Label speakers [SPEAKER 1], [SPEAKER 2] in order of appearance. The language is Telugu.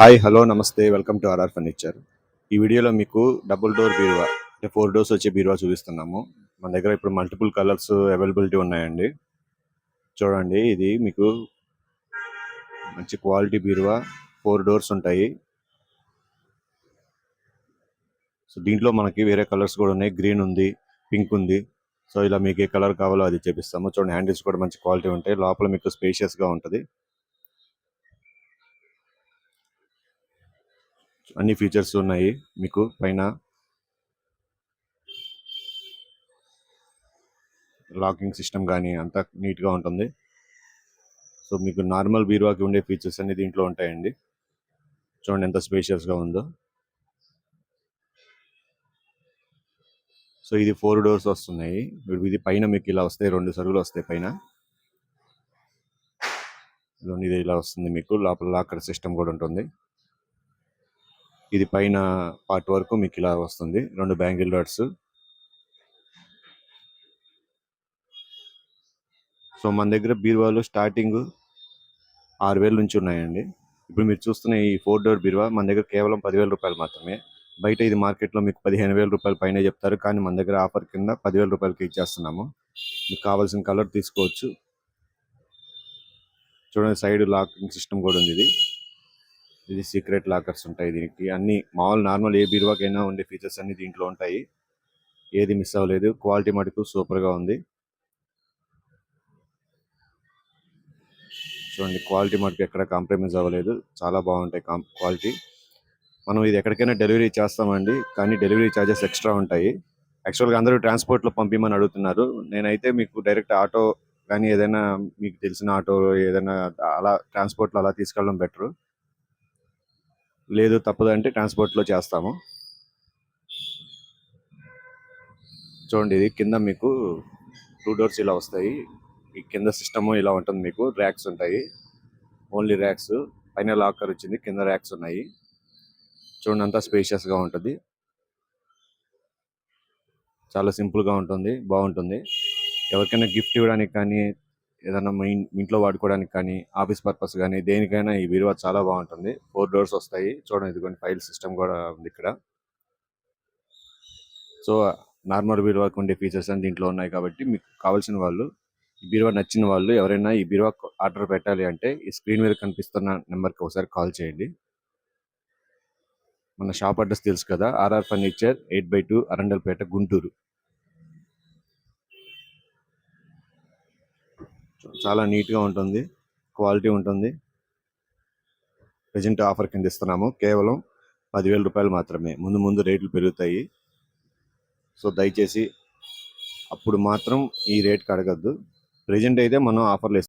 [SPEAKER 1] హాయ్ హలో నమస్తే వెల్కమ్ టు ఆర్ఆర్ ఫర్నిచర్. ఈ వీడియోలో మీకు డబుల్ డోర్ బీరువా అంటే ఫోర్ డోర్స్ వచ్చే బీరువా చూపిస్తున్నాము. మన దగ్గర ఇప్పుడు మల్టిపుల్ కలర్స్ అవైలబిలిటీ ఉన్నాయండి. చూడండి ఇది మీకు మంచి క్వాలిటీ బీరువా ఫోర్ డోర్స్ ఉంటాయి. సో దీంట్లో మనకి వేరే కలర్స్ కూడా ఉన్నాయి. గ్రీన్ ఉంది పింక్ ఉంది. సో ఇలా మీకు ఏ కలర్ కావాలో అది చేపిస్తాము. చూడండి హ్యాండిల్స్ కూడా మంచి క్వాలిటీ ఉంటాయి. లోపల మీకు స్పేషియస్గా ఉంటుంది. అన్ని ఫీచర్స్ ఉన్నాయి మీకు పైన. లాకింగ్ సిస్టమ్ కానీ అంతా నీట్గా ఉంటుంది. సో మీకు నార్మల్ బీరువాకి ఉండే ఫీచర్స్ అన్ని దీంట్లో ఉంటాయండి. చూడండి ఎంత స్పేషియస్గా ఉందో. సో ఇది ఫోర్ డోర్స్ వస్తున్నాయి. ఇది పైన మీకు ఇలా వస్తాయి రెండు సరుకులు వస్తాయి పైన. ఇది ఇలా వస్తుంది మీకు. లోపల లాకర్ సిస్టమ్ కూడా ఉంటుంది. ఇది పైన పార్ట్ వరకు మీకు ఇలా వస్తుంది. రెండు బ్యాంగిల్ డాట్స్ సో మన దగ్గర బీరువాలు స్టార్టింగ్ ఆరు వేల నుంచి ఉన్నాయండి. ఇప్పుడు మీరు చూస్తున్న ఈ ఫోర్ డోర్ బీరువా? మన దగ్గర కేవలం పదివేల రూపాయలు మాత్రమే. బయట ఇది మార్కెట్లో మీకు పదిహేను వేల రూపాయల పైన చెప్తారు. కానీ మన దగ్గర ఆఫర్ కింద పదివేల రూపాయలకి ఇచ్చేస్తున్నాము. మీకు కావాల్సిన కలర్ తీసుకోవచ్చు. చూడండి సైడ్ లాకింగ్ సిస్టమ్ కూడా ఉంది ఇది. ఇది సీక్రెట్ లాకర్స్ ఉంటాయి దీనికి. అన్ని మామూలు నార్మల్ ఏ బీరువాకైనా ఉండే ఫీచర్స్ అన్ని దీంట్లో ఉంటాయి. ఏది మిస్ అవ్వలేదు. క్వాలిటీ మటుకు సూపర్గా ఉంది. చూడండి క్వాలిటీ మటుకు ఎక్కడ కాంప్రమైజ్ అవ్వలేదు. చాలా బాగుంటాయి క్వాలిటీ మనం ఇది ఎక్కడికైనా డెలివరీ చేస్తామండి కానీ డెలివరీ ఛార్జెస్ ఎక్స్ట్రా ఉంటాయి. యాక్చువల్గా అందరూ ట్రాన్స్పోర్ట్లో పంపించమని అడుగుతున్నారు. నేనైతే మీకు డైరెక్ట్ ఆటో కానీ ఏదైనా మీకు తెలిసిన ఆటో ఏదైనా అలా ట్రాన్స్పోర్ట్లో అలా తీసుకెళ్ళడం బెటర్ లేదు తప్పదంటే ట్రాన్స్పోర్ట్లో చేస్తాము. చూడండి ఇది కింద మీకు టూ డోర్స్ ఇలా వస్తాయి. ఈ కింద సిస్టము ఇలా ఉంటుంది మీకు ర్యాక్స్ ఉంటాయి. Only racks. పైన లాకర్ వచ్చింది కింద ర్యాక్స్ ఉన్నాయి. చూడండి అంతా స్పేషియస్గా ఉంటుంది. చాలా సింపుల్గా ఉంటుంది బాగుంటుంది. ఎవరికైనా గిఫ్ట్ ఇవ్వడానికి కానీ ఏదైనా మీ ఇంట్లో వాడుకోవడానికి కానీ ఆఫీస్ పర్పస్ కానీ దేనికైనా ఈ బీరువా చాలా బాగుంటుంది. ఫోర్ డోర్స్ వస్తాయి. చూడండి ఇదిగోండి ఫైల్ సిస్టమ్ కూడా ఉంది ఇక్కడ. సో నార్మల్ బీరువాకి ఉండే ఫీచర్స్ అని దీంట్లో ఉన్నాయి కాబట్టి మీకు కావాల్సిన వాళ్ళు ఈ బీరువా నచ్చిన వాళ్ళు ఎవరైనా ఈ బీరువా ఆర్డర్ పెట్టాలి అంటే ఈ స్క్రీన్ మీద కనిపిస్తున్న నెంబర్కి ఒకసారి కాల్ చేయండి. మన షాప్ అడ్రస్ తెలుసు కదా RR furniture eight by two Arundelpet Guntur. చాలా నీట్గా ఉంటుంది. క్వాలిటీ ఉంటుంది. ప్రజెంట్ ఆఫర్ కింద ఇస్తున్నాము. కేవలం పదివేల రూపాయలు మాత్రమే. ముందు ముందు రేట్లు పెరుగుతాయి. సో దయచేసి అప్పుడు మాత్రం ఈ రేట్కి అడగద్దు. ప్రజెంట్ అయితే మనం ఆఫర్లు